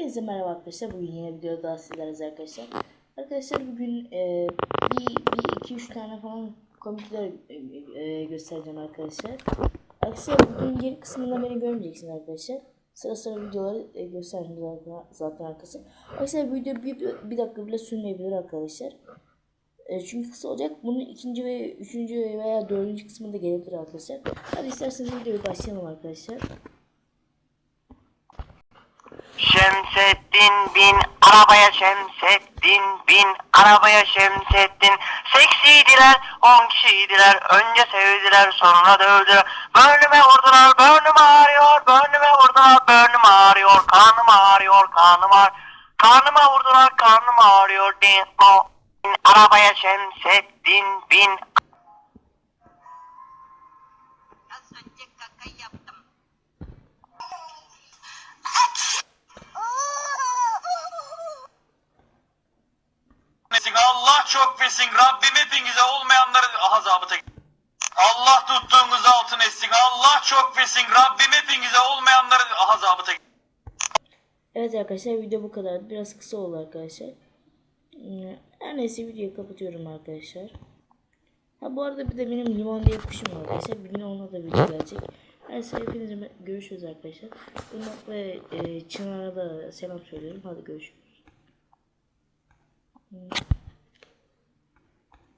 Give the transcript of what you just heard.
Hepinize merhaba arkadaşlar. Bugün yine videoda daha sizleriz arkadaşlar. Arkadaşlar bugün e, bir, bir iki üç tane falan komikler e, e, göstereceğim arkadaşlar. Arkadaşlar bugün geri kısmında beni görmeyeceksiniz arkadaşlar. Sıra sıra videoları e, göstereceğim zaten arkadaşlar. Arkadaşlar video bir, bir dakika bile sürmeyebilir arkadaşlar. E, çünkü kısa olacak. Bunun ikinci ve üçüncü veya dördüncü kısmında gelebilir arkadaşlar. Hadi isterseniz videoya başlayalım arkadaşlar. Şemsettin bin arabaya Şemsettin bin arabaya Şemsettin. Seksiydiler on kişiydiler önce sevdiler sonra dövdüler. Bölüme vurdular bölüm ağrıyor bölüme vurdular bölüm ağrıyor Karnım ağrıyor karnım ağrıyor Karnıma vurdular karnım ağrıyor. Din o bin arabaya Şemsettin bin çok fesin Rabbim hepinize olmayanların ah zabıta Allah tuttuğunuz altın etsin Allah çok fesin Rabbim hepinize olmayanların ah zabıta Evet arkadaşlar video bu kadar. Biraz kısa oldu arkadaşlar. Hmm, Her neyse videoyu kapatıyorum arkadaşlar. Ha bu arada bir de benim limon diye kuşum var arkadaşlar. Bir gün onunla da video gelecek. Neyse hepinize görüşürüz arkadaşlar. Irmak ve e, Çınar'a da selam söylüyorum. Hadi görüşürüz. Hmm.